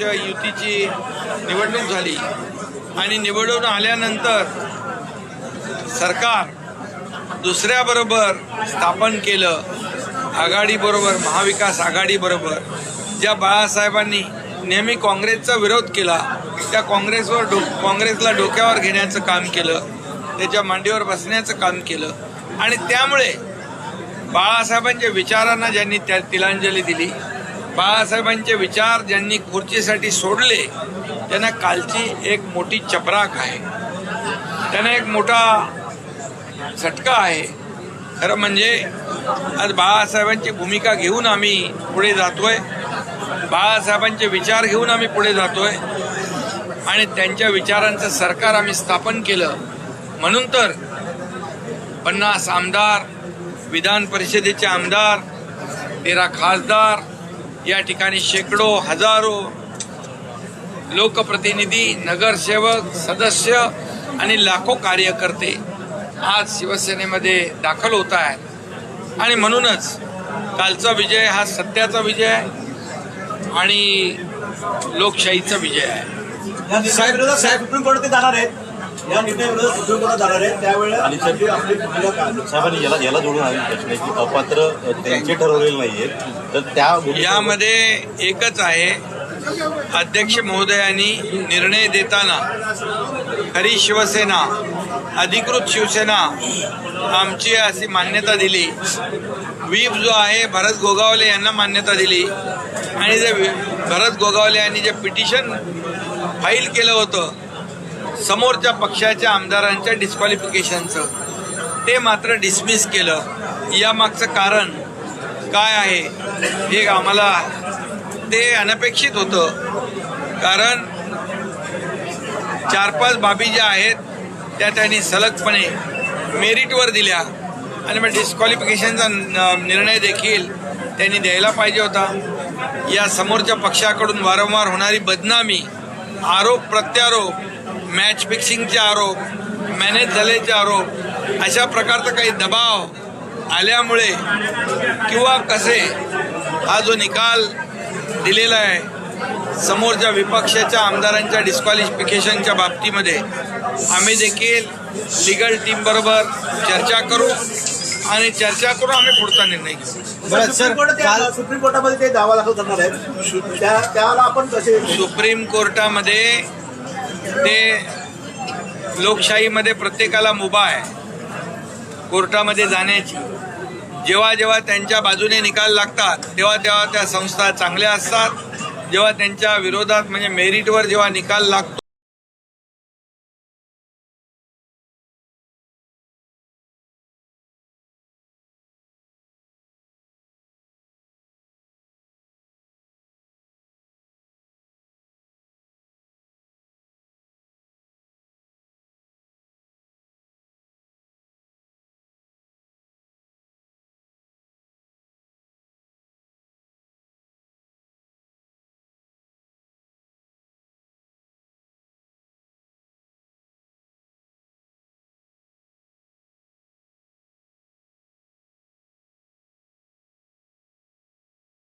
युतीची निवडणूक झाली. आणि निवडून आल्यानंतर सरकार दुसऱ्याबरोबर स्थापन केलं. आघाडीबरोबर महाविकास आघाडीबरोबर ज्या बाळासाहेबांनी नेहमी काँग्रेसचा विरोध केला त्या काँग्रेसवर डो काँग्रेसला डोक्यावर घेण्याचं काम केलं त्याच्या मांडीवर बसण्याचं काम केलं. आणि त्यामुळे बाळासाहेबांच्या विचारांना ज्यांनी त्या तिलांजली दिली बाळासाहेबांचे विचार ज्यांनी खुर्चीसाठी सोडले त्यांना कालची एक मोठी चपराक आहे. त्यांना एक मोठा झटका आहे. खरं म्हणजे आज बाळासाहेबांची भूमिका घेऊन आम्ही पुढे जातोय. बाळासाहेबांचे विचार घेऊन आम्ही पुढे जातोय. आणि त्यांच्या विचारांचं सरकार आम्ही स्थापन केलं. म्हणून तर पन्नास आमदार विधान परिषदेचे आमदार तेरा खासदार या ठिकाणी शेकडो हजारो लोकप्रतिनिधी नगरसेवक सदस्य आणि लाखो कार्यकर्ते आज शिवसेनेमध्ये दाखल होत आहेत. आणि म्हणूनच कालचा विजय हा सत्याचा विजय आहे आणि लोकशाहीचा विजय आहे. निर्णयाविरोधात साहेब सुप्रीम कोर्टात जाणार आहेत. या निर्णयाविरोधात सुप्रीम कोर्टात जाणार आहेत त्यावेळेला आणि आपली आपली भूमिका काय? असेल? साहेबांनी याला याला जोडून आम्ही प्रश्न आहे की अपात्र त्यांचे ठरवलेले नाहीये. तर त्या यामध्ये एकच आहे अध्यक्ष महोदयांनी निर्णय देताना खरी शिवसेना अधिकृत शिवसेना आमची अशी मान्यता दिली. व्हीप जो आहे भरत गोगावले यांना मान्यता दिली. आणि जे भरत गोगावले यांनी जे पिटिशन फाईल केलं होतं समोरच्या पक्षाच्या आमदारांच्या डिस्क्वालिफिकेशनचं ते मात्र डिसमिस केलं. यामागचं कारण काय आहे हे आम्हाला ते अनपेक्षित होतं. कारण चार पाच बाबी ज्या आहेत त्या त्यांनी सलगपणे मेरिटवर दिल्या. आणि मग डिस्क्वालिफिकेशनचा न- निर्णय देखील त्यांनी द्यायला पाहिजे होता. या समोरच्या पक्षाकडून वारंवार होणारी बदनामी आरोप प्रत्यारोप मॅच फिक्सिंगचे आरोप मॅनेज झाल्याचे आरोप अशा प्रकारचा काही दबाव आल्यामुळे किंवा कसे हा जो निकाल दिलेला आहे समोरच्या विपक्षाच्या आमदारांच्या डिस्क्वालिफिकेशनच्या बाबतीमध्ये आम्ही देखील लिगल टीम बरोबर चर्चा करू आणि चर्चा करून आम्ही पुढचा निर्णय घेऊ. सुप्रीम कोर्टामध्ये ते दावा दाखल करणार आहेत. कसे सुप्रीम कोर्टामध्ये ते लोकशाहीमध्ये प्रत्येकाला मुभा आहे. कोर्टामध्ये जाण्याची. जेव्हा जेव्हा त्यांच्या बाजूने निकाल लागतात तेव्हा तेव्हा त्या संस्था चांगल्या असतात. जेव्हा त्यांच्या विरोधात म्हणजे मेरिटवर जेव्हा निकाल लागतो